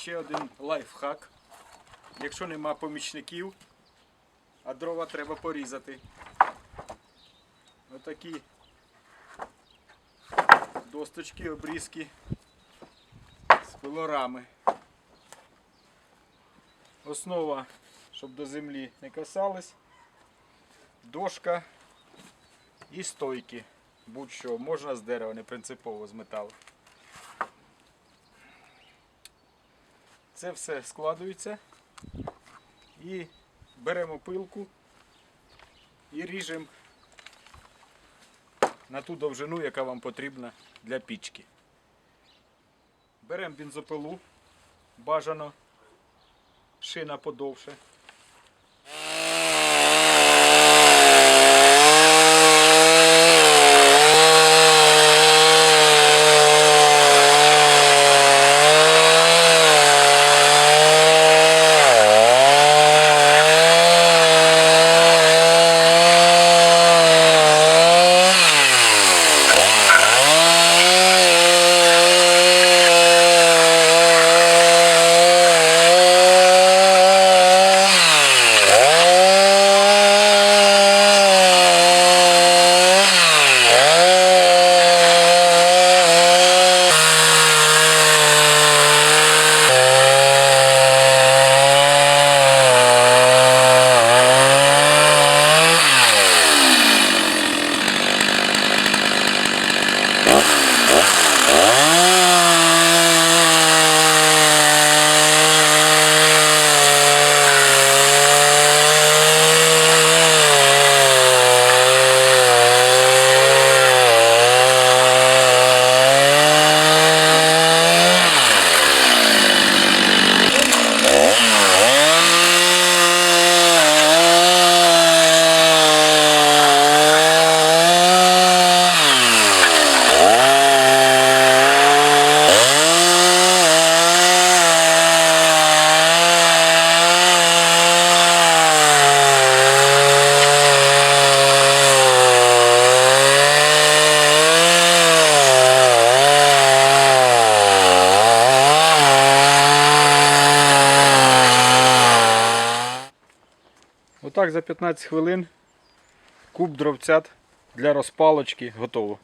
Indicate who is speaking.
Speaker 1: ще один лайфхак. Якщо нема помічників, а дрова треба порізати. Отакі досточки, обрізки з пилорами. Основа, щоб до землі не касались, дошка і стойки. Будь-що, можна з дерева, не принципово з металу. Це все складується і беремо пилку і ріжемо на ту довжину, яка вам потрібна для пічки. Беремо бензопилу, бажано шина подовше. Отак за 15 хвилин куб дровцят для розпалочки готово.